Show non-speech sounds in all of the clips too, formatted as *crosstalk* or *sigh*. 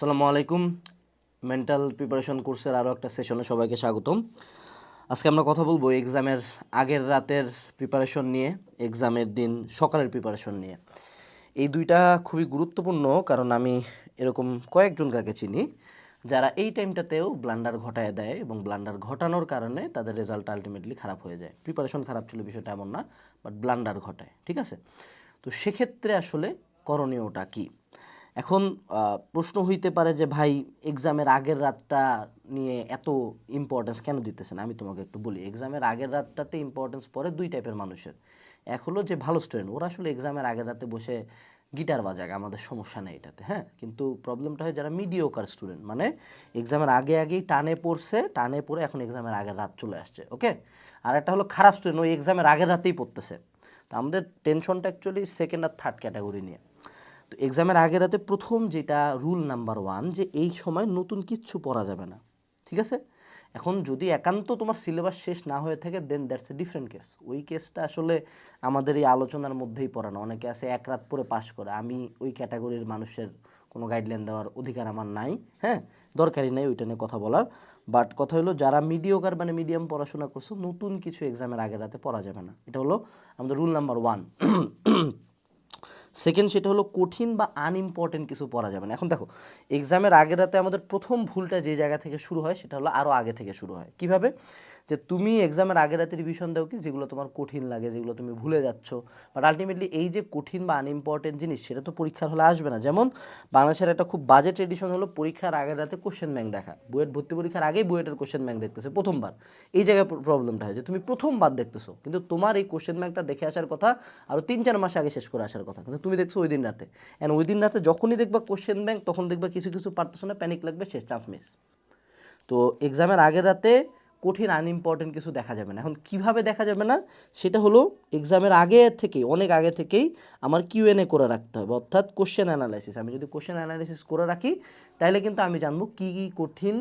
আসসালামু আলাইকুম। Mental preparation কোর্সের আরও একটা সেশনে সবাইকে স্বাগতম। আজকে আমরা কথা বলব এক্সামের আগের রাতের প্রিপারেশন নিয়ে এক্সামের দিন সকালের প্রিপারেশন নিয়ে। এই দুইটা খুবই গুরুত্বপূর্ণ, কারণ আমি এরকম কয়েকজন কাকে চিনি, যারা এই টাইমটাতেও ব্লান্ডার ঘটায় দেয় এবং ব্লান্ডার ঘটানোর কারণে তাদের রেজাল্ট আলটিমেটলি খারাপ হয়ে যায়। প্রিপারেশন খারাপ ছিল বিষয়টা এমন না বাট ব্লান্ডার ঘটায়, ঠিক আছে? তো সেক্ষেত্রে আসলে করণীয়টা কী? এখন প্রশ্ন হইতে পারে যে, ভাই এক্সামের আগের রাতটা নিয়ে এত ইম্পর্টেন্স কেন দিতেছেন? আমি তোমাকে একটু বলি এক্সামের আগের রাতটাতে ইম্পর্টেন্স পড়ে দুই টাইপের মানুষের। এক হলো যে, ভালো স্টুডেন্ট ওরা আসলে এক্সামের আগের রাতে বসে গিটার বাজাক, আমাদের সমস্যা নেই এটাতে হ্যাঁ? কিন্তু প্রবলেমটা হয় যারা মিডিওকার স্টুডেন্ট মানে এক্সামের আগে আগেই টানে পড়ছে, টানে পড়ে এখন এক্সামের আগের রাত চলে আসছে, ওকে? আর একটা হলো খারাপ স্টুডেন্ট ওই এক্সামের আগের রাতেই পড়তেছে। তো আমাদের টেনশনটা অ্যাকচুয়ালি সেকেন্ড আর থার্ড ক্যাটাগরি নিয়ে। তো এক্সামের আগে রাতে প্রথম যেটা রুল নাম্বার ওয়ান যে এই সময় নতুন কিচ্ছু পড়া যাবে না, ঠিক আছে? এখন যদি একান্ত তোমার সিলেবাস শেষ না হয়ে থাকে then that's a different case ওই কেসটা আসলে আমাদের এই আলোচনার মধ্যেই পড়ানো অনেকে আছে এক রাত পরে পাশ করে। আমি ওই ক্যাটাগরির মানুষের কোনো গাইডলাইন দেওয়ার অধিকার আমার নাই হ্যাঁ? দরকারই নাই ওইটা নিয়ে কথা বলার। বাট কথা হলো, যারা মিডিওকার মানে মিডিয়াম পড়াশোনা করছ, নতুন কিছু এক্সামের আগে রাতে পড়া যাবে না। এটা হলো আমাদের রুল নাম্বার ওয়ান সেকেন্ড সেটা হলো কঠিন বা আনইম্পর্টেন্ট কিছু পড়া যাবে না। এখন দেখো এক্সামের আগের রাতে আমাদের প্রথম ভুলটা যে জায়গা থেকে শুরু হয় সেটা হলো আরও আগে থেকে শুরু হয়। কীভাবে? যে তুমি এক্সামের আগের রাতে রিভিশন দাও কি? যেগুলো তোমার কঠিন লাগে, যেগুলো তুমি ভুলে যাচ্ছ। বাট আলটিমেটলি এই যে কঠিন বা আনইম্পর্টেন্ট জিনিস, সেটা তো পরীক্ষার হলে আসবে না। যেমন বাংলাদেশের একটা খুব বাজে ট্রেডিশন হলো পরীক্ষার আগের রাতে কোশ্চেন ব্যাংক দেখা। বুয়েট ভর্তি পরীক্ষার আগেই বুয়েটের কোশ্চেন ব্যাংক দেখতেছে, প্রথমবার। এই জায়গায় প্রবলেমটা হয় যে তুমি প্রথমবার দেখতেছো। কিন্তু তোমার এই কোশ্চেন ব্যাংকটা দেখে আসার কথা আরও তিন চার মাস আগে শেষ করে আসার কথা। কিন্তু তুমি দেখছ ওই দিন রাতে। অ্যান্ড ওই দিন রাতে যখনই দেখবা কোশ্চেন ব্যাংক তখন দেখবা কিছু কিছু পারতেছো না প্যানিক লাগবে, শেষ চান্স মিস তো এক্সামের আগের রাতে কঠিন আনইম্পর্টেন্ট কিছু দেখা যাবে না। এখন কীভাবে দেখা যাবে না? সেটা হলো এক্সামের আগে থেকেই, অনেক আগে থেকেই আমার কিউএনএ করে রাখতে হবে। অর্থাৎ কোশ্চেন অ্যানালাইসিস আমি যদি কোশ্চেন অ্যানালাইসিস করে রাখি তাহলে কিন্তু আমি জানব কী কী কঠিন,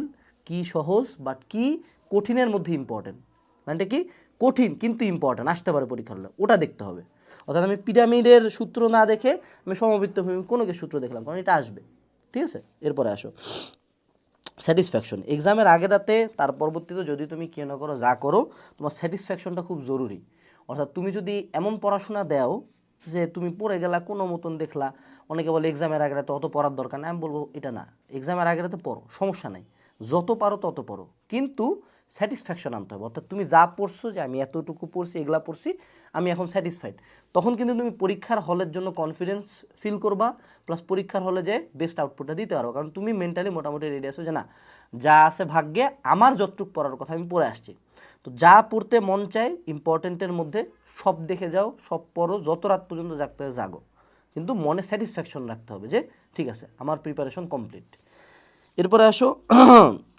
কী সহজ বাট কী কঠিনের মধ্যে ইম্পর্টেন্ট মানে কি? কঠিন কিন্তু ইম্পর্টেন্ট আসতে পারে পরীক্ষার হলে। ওটা দেখতে হবে। অর্থাৎ আমি পিরামিডের সূত্র না দেখে আমি সমবৃত্ত ভূমি কোনো সূত্র দেখলাম, কারণ এটা আসবে। ঠিক আছে? এরপরে আসো। স্যাটিসফ্যাকশন এক্সামের আগে রাতে, তার পরবর্তীতে যদি তুমি কেউ না করো, যা করো, তোমার স্যাটিসফ্যাকশনটা খুব জরুরি। অর্থাৎ তুমি যদি এমন পড়াশোনা দাও যে তুমি পড়ে গেলা, কোনো মতন দেখলা, অনেকে বলে এক্সামের আগে রাতে অত পড়ার দরকার নেই। আমি বলব, এটা না। এক্সামের আগে রাতে পড়ো, সমস্যা নাই। যত পারো তত পড়ো। কিন্তু স্যাটিসফ্যাকশন আনতে হবে। অর্থাৎ তুমি যা পড়ছো যে আমি এতটুকু পড়ছি, এগুলা পড়ছি আমি এখন স্যাটিসফাইড তখন কিন্তু তুমি পরীক্ষার হলের জন্য কনফিডেন্স ফিল করবা প্লাস পরীক্ষার হলে যে বেস্ট আউটপুটটা দিতে পারো কারণ তুমি মেন্টালি মোটামুটি রেডি আছো যে না, যা আছে ভাগ্যে আমার যতটুক পড়ার কথা আমি পড়ে আসছি। তো যা পড়তে মন চায় ইম্পর্টেন্টের মধ্যে সব দেখে যাও, সব পড়ো, যত রাত পর্যন্ত জাগতে জাগো। কিন্তু মনে স্যাটিসফ্যাকশন রাখতে হবে যে, ঠিক আছে, আমার প্রিপারেশন কমপ্লিট এরপরে আসো,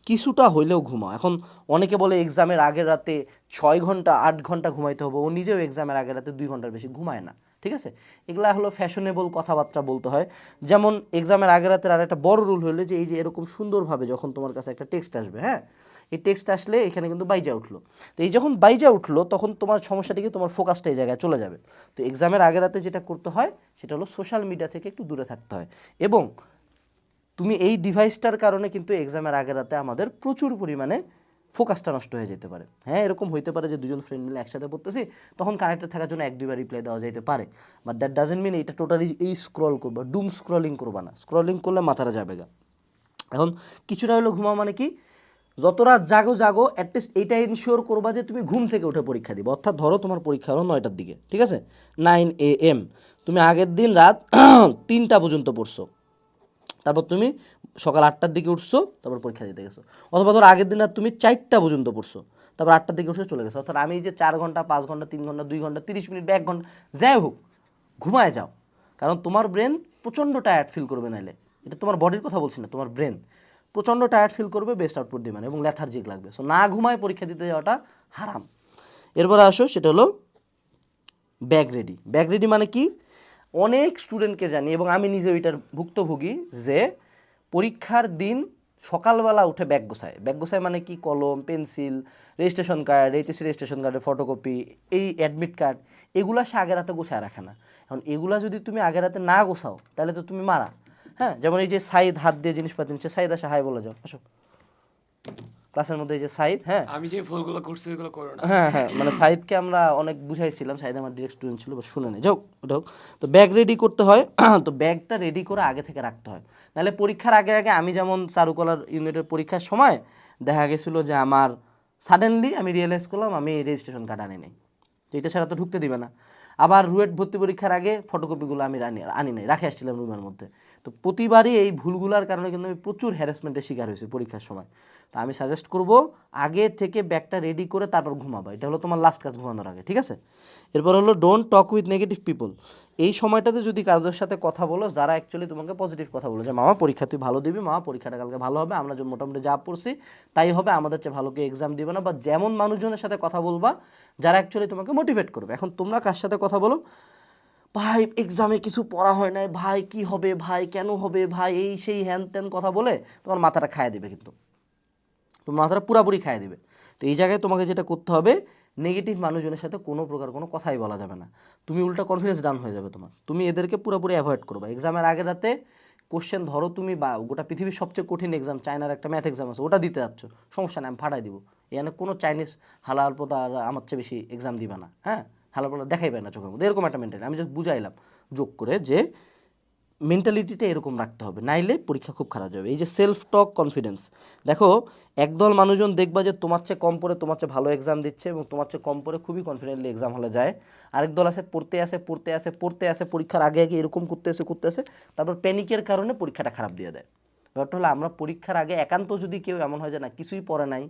কিছুটা হইলেও ঘুমাও। এখন অনেকে বলে এক্সামের আগের রাতে ছয় ঘণ্টা, আট ঘণ্টা ঘুমাইতে হবে। ও নিজেও এক্সামের আগের রাতে দুই ঘণ্টার বেশি ঘুমায় না, ঠিক আছে? এগুলা হলো ফ্যাশনেবল কথাবার্তা বলতে হয়। যেমন এক্সামের আগের রাতের আর একটা বড় রুল হলো যে, এই যে এরকম সুন্দরভাবে যখন তোমার কাছে একটা টেক্সট আসবে হ্যাঁ? এই টেক্সট আসলে এখানে কিন্তু বাইজা উঠল। তো এই যখন বাইজা উঠল, তখন তোমার সমস্যাটা কি? তোমার ফোকাসটা এই জায়গায় চলে যাবে। তো এক্সামের আগের রাতে যেটা করতে হয়, সেটা হলো সোশ্যাল মিডিয়া থেকে একটু দূরে থাকতে হয়। এবং তুমি এই ডিভাইসটার কারণে কিন্তু এক্সামের আগের রাতে আমাদের প্রচুর পরিমাণে ফোকাসটা নষ্ট হয়ে যেতে পারে। হ্যাঁ এরকম হইতে পারে যে দুজন ফ্রেন্ড মিলে একসাথে পড়তেছি, তখন কানেক্টেড থাকার জন্য এক, দুইবার রিপ্লাই দেওয়া যেতে পারে। বাট দ্যাট ডাজেন্ট মিন এটা টোটালি এই স্ক্রল করবা ডুম স্ক্রলিং করবা না। স্ক্রলিং করলে মাথাটা যাবে গা। এখন কিছুটা হলো ঘুমাও মানে কি, যত রাত জাগো জাগো অ্যাটলিস্ট এইটা ইনশিওর করবা যে তুমি ঘুম থেকে উঠে পরীক্ষা দিবে। অর্থাৎ ধরো তোমার পরীক্ষা হলো নয়টার দিকে, ঠিক আছে? নাইন এ এম তুমি আগের দিন রাত *clears throat* তিনটা পর্যন্ত পড়ছো। তারপর তুমি সকাল আটটার দিকে উঠছো, তারপর পরীক্ষা দিতে গেছো। অথবা ধর আগের দিন আর তুমি চারটা পর্যন্ত পড়ছো, তারপর আটটার দিকে উঠে চলে গেছো। অর্থাৎ আমি যে চার ঘণ্টা, পাঁচ ঘণ্টা, তিন ঘণ্টা, দুই ঘণ্টা, তিরিশ মিনিট বা এক ঘণ্টা, যাই হোক, ঘুমায় যাও। কারণ তোমার ব্রেন প্রচণ্ড টায়ার্ড ফিল করবে নাহলে এটা তোমার বডির কথা বলছি না, তোমার ব্রেন প্রচণ্ড টায়ার্ড ফিল করবে বেস্ট আউটপুট দিবে না এবং ল্যাথার্জিক লাগবে। সো না ঘুমায় পরীক্ষা দিতে যাওয়াটা হারাম। এরপরে আসো, সেটা হলো ব্যাগ রেডি ব্যাগ রেডি মানে কি? অনেক স্টুডেন্টকে জানি, এবং আমি নিজেও এটার ভুক্তভোগী যে পরীক্ষার দিন সকালবেলা উঠে ব্যাগ গোছায়। ব্যাগ গোছায় মানে কি? কলম, pencil registration card HSC registration কার্ডের ফটোকপি এই অ্যাডমিট কার্ড এগুলা সে আগের রাতে গোছায় রাখে না। এখন এগুলা যদি তুমি আগের রাতে না গোছাও, তাহলে তো তুমি মারা। হ্যাঁ? যেমন এই যে সাইদ হাত দিয়ে জিনিসপাতি নিচ্ছে, সাইদ আসে হাই বলে যাও, আসো। ক্লাসের মধ্যে যে সাইদ হ্যাঁ? আমি যে ভুলগুলো করছি ওইগুলো করো না। হ্যাঁ হ্যাঁ মানে সাইদকে আমরা অনেক বুঝাইছিলাম। সাইদ আমার ডিরেক্ট স্টুডেন্ট ছিল বাট শুনে নেই যাও ওটা তো ব্যাগ রেডি করতে হয় *clears throat* তো ব্যাগটা রেডি করে আগে থেকে রাখতে হয়। নাহলে পরীক্ষার আগে আগে আমি যেমন চারুকলার ইউনিটের পরীক্ষার সময় দেখা গেছিল যে আমার সাডেনলি আমি রিয়েলাইজ করলাম আমি রেজিস্ট্রেশন কার্ড আনি নাই তো এটা ছাড়া তো ঢুকতে দিবে না। আবার রুয়েট ভর্তি পরীক্ষার আগে ফটোকপিগুলো আমি আনি আনি নাই, রাখে আসছিলাম রুমের মধ্যে। তো প্রতিবারই এই ভুলগুলার কারণে কিন্তু আমি প্রচুর হ্যারাসমেন্টের শিকার হয়েছি পরীক্ষার সময়। তো আমি সাজেস্ট করব, আগে থেকে ব্যাগটা রেডি করে তারপর ঘুমাবো। এটা হলো তোমার লাস্ট কাজ ঘুমানোর আগে, ঠিক আছে? এরপর হলো don't talk with negative people এই সময়টাতে যদি কাজের সাথে কথা বলো, যারা অ্যাকচুয়ালি তোমাকে পজিটিভ কথা বলো যে, মামা, পরীক্ষা তুই ভালো দিবি, মামা, পরীক্ষাটা কালকে ভালো হবে, আমরা যে মোটামুটি যা পড়ছি, তাই হবে, আমাদের চেয়ে ভালো কেউ এক্সাম দিবে না। বা যেমন মানুষজনের সাথে কথা বলবা, যারা অ্যাকচুয়ালি তোমাকে মোটিভেট করবে। এখন তোমরা কার সাথে কথা বলো? ভাই এক্সামে কিছু পড়া হয় নাই, ভাই, কি হবে, ভাই, কেন হবে, ভাই, এই সেই হ্যান ত্যান কথা বলে তোমার মাথাটা খাইয়ে দেবে কিন্তু। তোমার মাথাটা পুরাপুরি খায় দেবে। তো এই জায়গায় তোমাকে যেটা করতে হবে নেগেটিভ মানুষজনের সাথে কোনো প্রকার কোনো কথাই বলা যাবে না। তুমি উল্টা কনফিডেন্স ডাউন হয়ে যাবে তোমার। তুমি এদেরকে পুরোপুরি অ্যাভয়েড করবে এক্সামের আগের রাতে কোশ্চেন ধরো তুমি বা গোটা পৃথিবীর সবচেয়ে কঠিন এক্সাম চায়নার একটা ম্যাথ এক্সাম আছে, ওটা দিতে যাচ্ছ। সমস্যা নেই, আমি ফাটাই দিব। এখানে কোনো চাইনিজ হালাল পোতা আর আমার চেয়ে বেশি এক্সাম দিবে না হ্যাঁ? হালাল পোতা দেখাইবে না চোখের মধ্যে। এরকম একটা মেন্টালি আমি জাস্ট বুঝাইলাম। যোগ করে যে মেন্টালিটিটা এরকম রাখতে হবে, নাইলে পরীক্ষা খুব খারাপ যাবে। এই যে সেলফ টক কনফিডেন্স দেখো, একদল মানুষজন দেখবা যে তোমার চেয়ে কম পড়ে, তোমার চেয়ে ভালো এক্সাম দিচ্ছে এবং তোমার চেয়ে কম পড়ে খুবই কনফিডেন্টলি এক্সাম হলে যায়। আরেক দল আছে পড়তে আসে পড়তে আসে পড়তে আসে, পরীক্ষার আগে আগে এরকম করতে আসে করতে আসে, তারপর প্যানিকের কারণে পরীক্ষাটা খারাপ দিয়ে দেয়। ব্যাপারটা হলো, আমরা পরীক্ষার আগে একান্ত যদি কেউ এমন হয় যে না, কিছুই পড়ে নাই,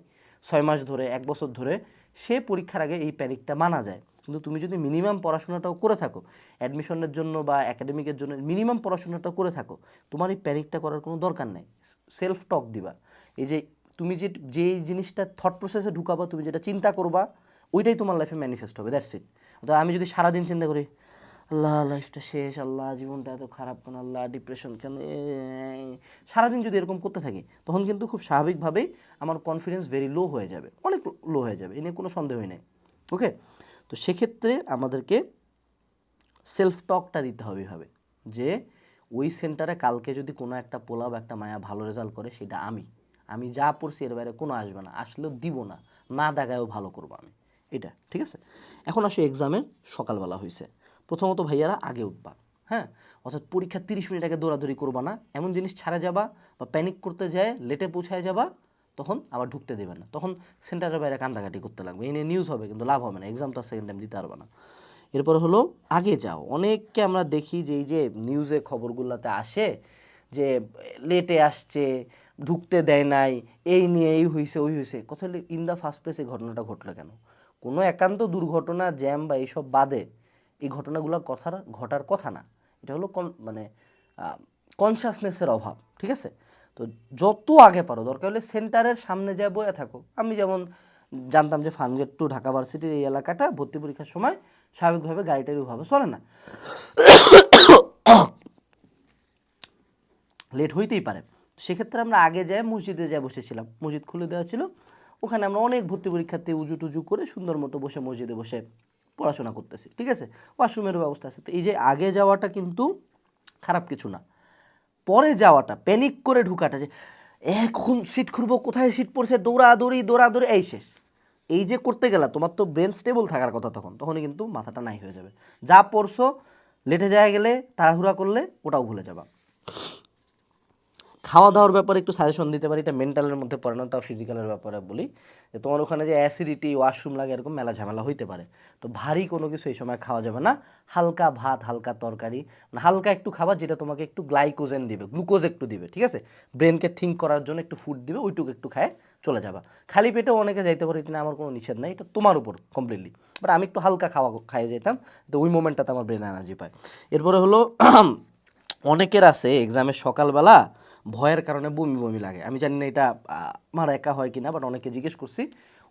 ছয় মাস ধরে, এক বছর ধরে সে পরীক্ষার আগে এই প্যানিকটা মানা যায়। কিন্তু তুমি যদি মিনিমাম পড়াশোনাটাও করে থাকো অ্যাডমিশনের জন্য বা একাডেমিকের জন্য মিনিমাম পড়াশোনাটাও করে থাকো, তোমার এই প্যানিকটা করার কোনো দরকার নাই। সেলফ টক দিবা। এই যে তুমি যে যেই জিনিসটা থট প্রসেসে ঢুকাবা, তুমি যেটা চিন্তা করবা, ওইটাই তোমার লাইফে ম্যানিফেস্ট হবে দ্যাটস ইট আমি যদি সারাদিন চিন্তা করি আল্লাহ লাইফটা শেষ, আল্লাহ, জীবনটা এত খারাপ কেন? আল্লাহ ডিপ্রেশন কেন? সারাদিন যদি এরকম করতে থাকি, তখন কিন্তু খুব স্বাভাবিকভাবেই আমার কনফিডেন্স ভেরি লো হয়ে যাবে, অনেক লো হয়ে যাবে, এ নিয়ে কোনো সন্দেহই নেই ওকে তো সেক্ষেত্রে আমাদেরকে সেলফ টকটা দিতে হবে এভাবে, যে ওই সেন্টারে কালকে যদি কোনো একটা পোলাও একটা মায়া ভালো রেজাল্ট করে, সেটা আমি আমি যা পড়ছি এর বাইরে কোনো আসবে না, আসলেও দিব না না দেখায়ও ভালো করব আমি, এটা, ঠিক আছে? এখন আসো এক্সামের সকালবেলা হয়েছে প্রথমত ভাইয়ারা আগে উঠবা হ্যাঁ? অর্থাৎ পরীক্ষা তিরিশ মিনিট আগে দৌড়াদৌড়ি করবা না। এমন জিনিস ছাড়া যাবা বা প্যানিক করতে যায় লেটে পৌঁছায় যাবা, তখন আবার ঢুকতে দেবে না। তখন সেন্টারের বাইরে কান্দাকাটি করতে লাগবে। এই নিয়ে নিউজ হবে, কিন্তু লাভ হবে না। এক্সাম তো সেকেন্ড টাইম দিতে পারবে না। এরপর হলো, আগে যাও। অনেককে আমরা দেখি যে, এই যে নিউজে খবরগুলোতে আসে যে লেটে আসছে, ঢুকতে দেয় নাই, এই নিয়ে এই হয়েছে ওই হয়েছে কথা ইন দ্য ফার্স্ট প্লেস ঘটনাটা ঘটলো কেন? কোনো একান্ত দুর্ঘটনা জ্যাম বা এইসব বাদে এই ঘটনাগুলো কথার, ঘটার কথা না। এটা হলো মানে কনসাসনেসের অভাব, ঠিক আছে? তো যত আগে পারো, দরকার হলে সেন্টারের সামনে যায় বয়ে থাকো। আমি যেমন জানতাম যে ফানগেট টু ঢাকা ভার্সিটির এই এলাকাটা ভর্তি পরীক্ষার সময় স্বাভাবিকভাবে গাড়িটারি ওভাবে চলে না। লেট হইতেই পারে। সেক্ষেত্রে আমরা আগে যাই মসজিদে যাই বসেছিলাম। মসজিদ খুলে দেওয়া ছিল। ওখানে আমরা অনেক ভর্তি পরীক্ষার্থী উজু টুজু করে সুন্দর মতো বসে মসজিদে বসে পড়াশোনা করতেছি, ঠিক আছে? ওয়াশরুমের ব্যবস্থা আছে। তো এই যে আগে যাওয়াটা কিন্তু খারাপ কিছু না। পরে যাওয়াটা প্যানিক করে ঢুকাটা যে, এখন সিট খুঁড়বো কোথায় সিট পড়ছে? দৌড়াদৌড়ি দৌড়াদৌড়ি, এই শেষ। এই যে করতে গেলা, তোমার তো ব্রেন স্টেবল থাকার কথা তখন, তখনই কিন্তু মাথাটা নাই হয়ে যাবে। যা পড়ছো, লেটে যায় গেলে, তাড়াহুড়া করলে, ওটাও ভুলে যাবা। খাওয়া দাওয়ার ব্যাপারে একটু সাজেশন দিতে পারি, এটা মেন্টালের মধ্যে পড়ে না, তাও ফিজিক্যালের ব্যাপারে বলি। যে তোমার ওখানে যে অ্যাসিডিটি ওয়াশরুম লাগে, এরকম মেলা ঝামেলা হইতে পারে। তো ভারী কোনো কিছু এই সময় খাওয়া যাবে না। হালকা ভাত, হালকা তরকারি মানে হালকা একটু খাবার যেটা তোমাকে একটু গ্লাইকোজেন দিবে গ্লুকোজ একটু দিবে, ঠিক আছে? ব্রেনকে থিঙ্ক করার জন্য একটু ফুড দিবে, ওইটুকু একটু খায়, চলে যাবা। খালি পেটেও অনেকে যাইতে পারে, এটা আমার কোনো নিষেধ নাই, এটা তোমার উপর কমপ্লিটলি বাট আমি একটু হালকা খাওয়া, খাইয়ে যেতাম তো ওই মোমেন্টটাতে আমার ব্রেন এনার্জি পায়। এরপরে হলো অনেকের আছে এক্সামের সকালবেলা ভয়ের কারণে বমি বমি লাগে। আমি জানি না এটা আমার একা হয় কিনা বাট অনেকে জিজ্ঞেস করছি,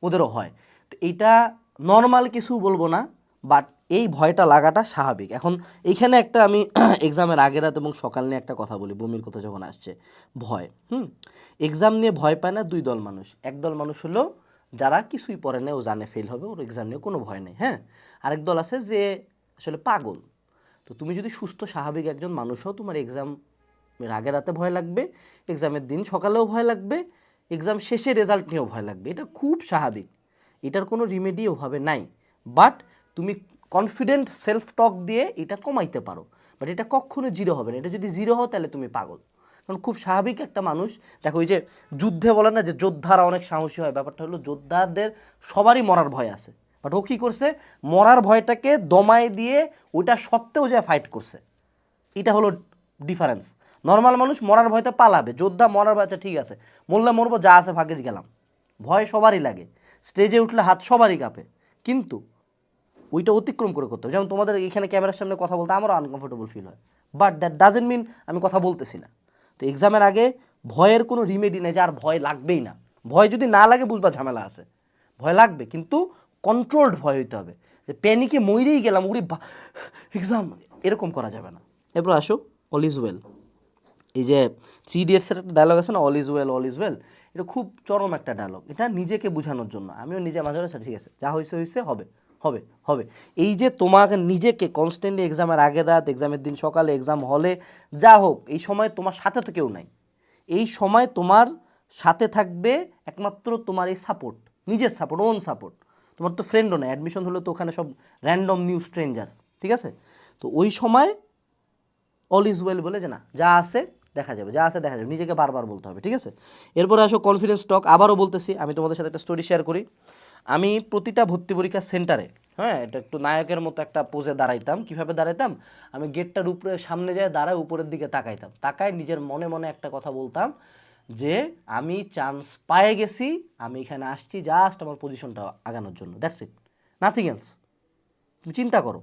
ওদেরও হয়। তো এইটা নর্মাল কিছু বলব না বাট এই ভয়টা লাগাটা স্বাভাবিক। এখন এইখানে একটা আমি *clears throat* এক্সামের আগের রাত এবং সকাল নিয়ে একটা কথা বলি, বমির কথা যখন আসছে, ভয়, হুম? এক্সাম নিয়ে ভয় পায় না দুই দল মানুষ। একদল মানুষ হলো যারা কিছুই পড়ে নেই ও জানে ফেল হবে, ওর এক্সাম নিয়ে কোনো ভয় নেই হ্যাঁ? আরেক দল আছে যে আসলে পাগল। তো তুমি যদি সুস্থ, স্বাভাবিক একজন মানুষ হও, তোমার এক্সাম আগে রাতে ভয় লাগবে এক্সামের দিন সকালেও ভয় লাগবে এক্সাম শেষে রেজাল্ট নিয়েও ভয় লাগবে। এটা খুব স্বাভাবিক। এটার কোনো রিমেডি ওভাবে নাই। বাট তুমি কনফিডেন্ট সেলফ টক দিয়ে এটা কমাইতে পারো। বাট এটা কখনো জিরো হবে না। এটা যদি জিরো হও, তাহলে তুমি পাগল। কারণ খুব স্বাভাবিক একটা মানুষ, দেখো ওই যে যুদ্ধে বলে না যে যোদ্ধারা অনেক সাহসী হয়। ব্যাপারটা হলো, যোদ্ধাদের সবারই মরার ভয় আছে। বাট ও কী করছে? মরার ভয়টাকে দমায় দিয়ে ওইটা সত্ত্বেও যে ফাইট করছে। এটা হলো ডিফারেন্স নর্মাল মানুষ মরার ভয়তে পালাবে। যোদ্ধা মরার ভয় আচ্ছা ঠিক আছে। মরলে মরবো, যা আছে ভাগে গেলাম। ভয় সবারই লাগে। স্টেজে উঠলে হাত সবারই কাঁপে। কিন্তু ওইটা অতিক্রম করে করতে হবে। যেমন তোমাদের এখানে ক্যামেরার সামনে কথা বলতে আমারও আনকমফোর্টেবল ফিল হয়। বাট দ্যাট ডাজেন্ট মিন আমি কথা বলতেছি না। তো এক্সামের আগে ভয়ের কোনো রিমেডি নেই যে আর ভয় লাগবেই না। ভয় যদি না লাগে বুঝবা ঝামেলা আছে। ভয় লাগবে। কিন্তু কন্ট্রোলড ভয় হইতে হবে। যে প্যানিকে মইরেই গেলাম, উড়ি এক্সাম এরকম করা যাবে না। এরপর আসো অল ইজ ওয়েল এই যে থ্রি ইডিয়টসের একটা ডায়লগ আছে না all is well all is well এটা খুব চরম একটা ডায়লগ এটা নিজেকে বোঝানোর জন্য। আমিও নিজে মাঝে মাঝে, ঠিক আছে, যা হয়েছে হয়েছে হবে হবে হবে। এই যে তোমাকে নিজেকে কনস্ট্যান্টলি এক্সামের আগের রাত এক্সামের দিন সকালে এক্সাম হলে যা হোক, এই সময় তোমার সাথে তো কেউ নাই। এই সময় তোমার সাথে থাকবে একমাত্র তোমার এই সাপোর্ট নিজের সাপোর্ট ওন সাপোর্ট তোমার তো ফ্রেন্ডও নেই অ্যাডমিশন হলে তো ওখানে সব র্যান্ডম নিউ স্ট্রেঞ্জার্স ঠিক আছে? তো ওই সময় অল ইজ ওয়েল বলে যে না, যা আছে দেখা যাবে, যা আছে দেখা যাবে, নিজেকে বারবার বলতে হবে, ঠিক আছে? এরপরে আসো কনফিডেন্স স্টক আবারও বলতেছি, আমি তোমাদের সাথে একটা স্টোরি শেয়ার করি। আমি প্রতিটা ভর্তি পরীক্ষার সেন্টারে হ্যাঁ এটা একটু নায়কের মতো একটা পোজে দাঁড়াইতাম। কীভাবে দাঁড়াইতাম? আমি গেটটার উপরে, সামনে যায় দাঁড়ায় উপরের দিকে তাকাইতাম, তাকায় নিজের মনে মনে একটা কথা বলতাম। যে আমি চান্স পায়ে গেছি, আমি এখানে আসছি জাস্ট আমার পজিশনটা আগানোর জন্য দ্যাটস ইট নাথিং এলস তুমি চিন্তা করো।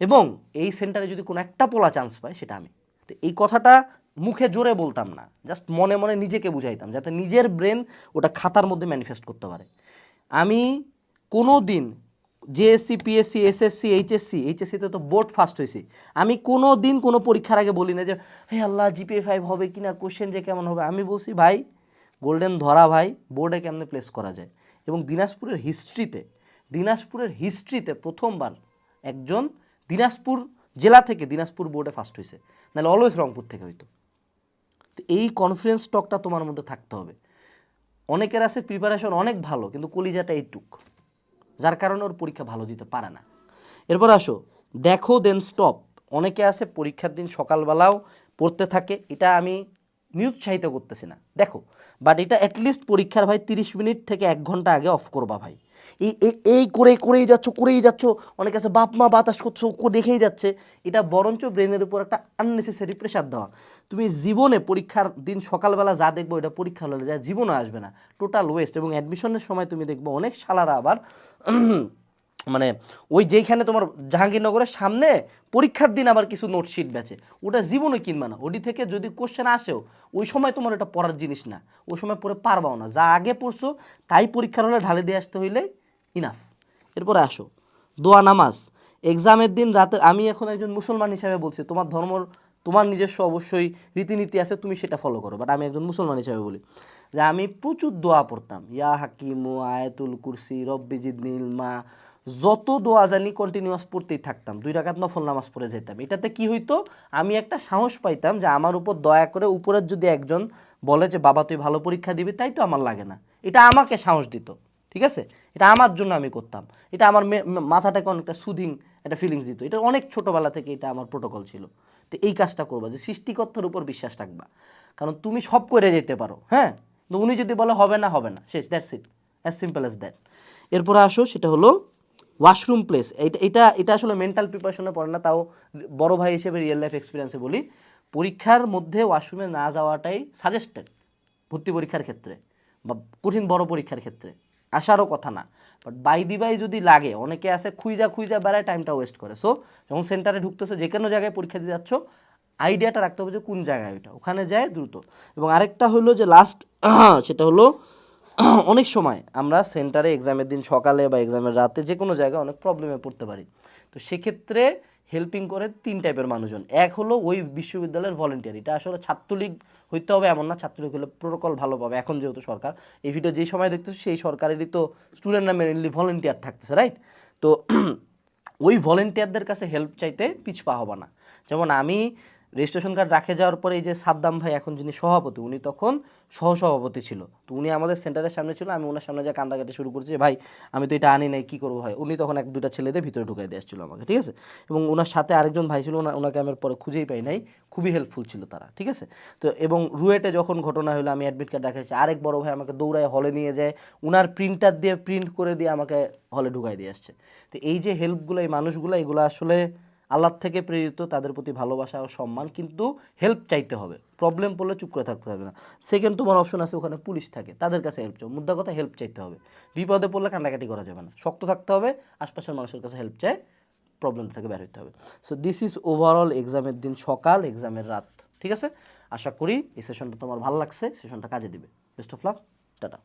এবং এই সেন্টারে যদি কোনো একটা পোলা চান্স পায়, সেটা আমি। তো এই কথাটা মুখে জোরে বলতাম না জাস্ট মনে মনে নিজেকে বুঝাইতাম, যাতে নিজের ব্রেন ওটা খাতার মধ্যে ম্যানিফেস্ট করতে পারে। আমি কোনো দিন জেএসসি পিএসসি এসএসসি এইচএসসি এইচএসসিতে তো বোর্ড ফার্স্ট হয়েছি। আমি কোনো দিন কোনো পরীক্ষার আগে বলি না যে, হে আল্লাহ জিপিএ ফাইভ হবে কি না? কোশ্চেন যে কেমন হবে? আমি বলছি, ভাই গোল্ডেন ধরা ভাই বোর্ডে কেমনে প্লেস করা যায়? এবং দিনাজপুরের হিস্ট্রিতে দিনাজপুরের হিস্ট্রিতে প্রথমবার একজন দিনাজপুর জেলা থেকে দিনাজপুর বোর্ডে ফার্স্ট হয়েছে। নাহলে অলওয়েজ রংপুর থেকে হইতো। তো এই কনফিডেন্স স্টকটা তোমার মধ্যে থাকতে হবে। অনেকের আছে প্রিপারেশন অনেক ভালো, কিন্তু কলিজাটা এইটুক। যার কারণে ওর পরীক্ষা ভালো দিতে পারে না। এরপর আসো, দেখো দেন স্টপ অনেকে আছে পরীক্ষার দিন সকালবেলাও পড়তে থাকে, এটা আমি নিরুৎসাহিত করতেছি না। দেখো বাট এটা অ্যাটলিস্ট পরীক্ষার ভাই তিরিশ মিনিট থেকে এক ঘণ্টা আগে অফ করবা ভাই। এই এই- করে করেই যাচ্ছ করেই যাচ্ছ। অনেকে আছে, বাপ মা বাতাস করছ দেখেই যাচ্ছে। এটা বরঞ্চ ব্রেনের উপর একটা আননেসেসারি প্রেশার দেওয়া। তুমি জীবনে পরীক্ষার দিন সকালবেলা যা দেখব এটা পরীক্ষা হলে যা জীবনে আসবে না। টোটাল ওয়েস্ট এবং অ্যাডমিশনের সময় তুমি দেখব অনেক সালারা আবার মানে ওই যেইখানে তোমার জাহাঙ্গীরনগরের সামনে পরীক্ষার দিন আবার কিছু নোটশিট বেচে, ওটা জীবনে কিনবে না। ওটি থেকে যদি কোশ্চেন আসেও, ওই সময় তোমার এটা পড়ার জিনিস না। ওই সময় পড়ে পারবাও না। যা আগে পড়ছো, তাই পরীক্ষার হলে ঢালে দিয়ে আসতে হইলে ইনাফ এরপরে আসো। দোয়া নামাজ। এক্সামের দিন রাতে, আমি এখন একজন মুসলমান হিসাবে বলছি, তোমার ধর্মর তোমার নিজস্ব অবশ্যই রীতিনীতি আছে, তুমি সেটা ফলো করো। বাট আমি একজন মুসলমান হিসাবে বলি যে আমি প্রচুর দোয়া পড়তাম। ইয়া হাকিমু আয়াতুল কুরসি, রব্বি জিদনিল মা যত দোয়া জানি কন্টিনিউয়াস পড়তেই থাকতাম, দুই রাকাত নফল নামাজ পড়ে যেতাম এটাতে কি হইতো? আমি একটা সাহস পাইতাম যে আমার উপর দয়া করে উপরের যদি একজন বলে যে, বাবা, তুই ভালো পরীক্ষা দিবি তাই তো আমার লাগে না। এটা আমাকে সাহস দিত, ঠিক আছে? এটা আমার জন্য আমি করতাম। এটা আমার মাথাটাকে অনেকটা সুদিং একটা ফিলিংস দিত। এটা অনেক ছোটোবেলা থেকে এটা আমার প্রোটোকল ছিল। তো এই কাজটা করবা, যে সৃষ্টিকর্তার উপর বিশ্বাস রাখবা। কারণ তুমি সব করে যেতে পারো হ্যাঁ? তো উনি যদি বলে, হবে না হবে না শেষ that's it as simple as that এরপরে আসো, সেটা হলো ওয়াশরুম প্লেস। এটা এটা এটা আসলে মেন্টাল প্রিপারেশনে পড়ে না, তাও বড় ভাই হিসেবে রিয়েল লাইফ এক্সপিরিয়েন্সে বলি। পরীক্ষার মধ্যে ওয়াশরুমে না যাওয়াটাই সাজেস্টেড ভর্তি পরীক্ষার ক্ষেত্রে বা কঠিন বড় পরীক্ষার ক্ষেত্রে। আসারও কথা না। বাট বাই দি বাই যদি লাগে, অনেকে আছে খুইজা খুইজা বেড়ায় টাইমটা ওয়েস্ট করে। সো যখন সেন্টারে ঢুকতেছে, যে কোনো জায়গায় পরীক্ষা দিতে যাচ্ছ আইডিয়াটা রাখতে হবে যে কোন জায়গায় ওইটা। ওখানে যায় দ্রুত। এবং আরেকটা হলো যে লাস্ট *clears throat* সেটা হলো *clears throat* অনেক সময় আমরা সেন্টারে এক্সামের দিন সকালে বা এক্সামের রাতে যে কোনো জায়গায় অনেক প্রবলেমে পড়তে পারি। তো সেক্ষেত্রে হেল্পিং করে তিন টাইপের মানুষজন। এক হলো ওই বিশ্ববিদ্যালয়ের ভলেন্টিয়ার এটা আসলে ছাত্রলীগ হইতে হবে এমন না, ছাত্রলীগ হলে প্রোটোকল ভালো পাবে। এখন যেহেতু সরকার, এই ভিডিও যেই সময় দেখতেছি সেই সরকারেরই তো স্টুডেন্টরা মেনলি ভলেন্টিয়ার থাকতেছে রাইট তো *clears throat* ওই ভলেন্টিয়ারদের কাছে হেল্প চাইতে পিছপা হবা না। যেমন আমি রেজিস্ট্রেশন কার্ড রাখে যাওয়ার পরে এই যে সাদ্দাম ভাই এখন যিনি সভাপতি, উনি তখন সহসভাপতি ছিল। তো উনি আমাদের সেন্টারের সামনে ছিল, আমি ওনার সামনে যা কান্দাকাটি শুরু করছি ভাই, আমি তো এটা আনি নাই, কী করব ভাই? উনি তখন এক দুটা ছেলেদের ভিতরে ঢুকাই দিয়ে আসছিল আমাকে, ঠিক আছে? এবং ওনার সাথে আরেকজন ভাই ছিল, ওনা- ওনাকে আমি পরে খুঁজেই পাই নাই। খুবই হেল্পফুল ছিল তারা, ঠিক আছে? তো এবং রুয়েটে যখন ঘটনা হলো আমি অ্যাডমিট কার্ড রাখেছি আরেক বড় ভাই আমাকে দৌড়ায় হলে নিয়ে যায় ওনার প্রিন্টার দিয়ে প্রিন্ট করে দিয়ে আমাকে হলে ঢুকাই দিয়ে আসছে। তো এই যে হেল্পগুলো এই মানুষগুলো, এগুলো আসলে আল্লাহ থেকে প্রেরিত, তাদের প্রতি ভালোবাসা ও সম্মান কিন্তু হেল্প চাইতে হবে। প্রবলেম পড়লে চুপ করে থাকতে হবে না। সেকেন্ড তোমার অপশন আছে, ওখানে পুলিশ থাকে, তাদের কাছে হেল্প চাও। মুদ্রা কথা হেল্প চাইতে হবে। বিপদে পড়লে কান্নাকাটি করা যাবে না। শক্ত থাকতে হবে, আশপাশের মানুষের কাছে হেল্প চাই প্রবলেম থেকে বের হতে হবে। সো দিস ইজ ওভারঅল এক্সামের দিন সকাল এক্সামের রাত। ঠিক আছে? আশা করি এই সেশনটা তোমার ভালো লাগছে সেশনটা কাজে দিবে। Best of luck tata.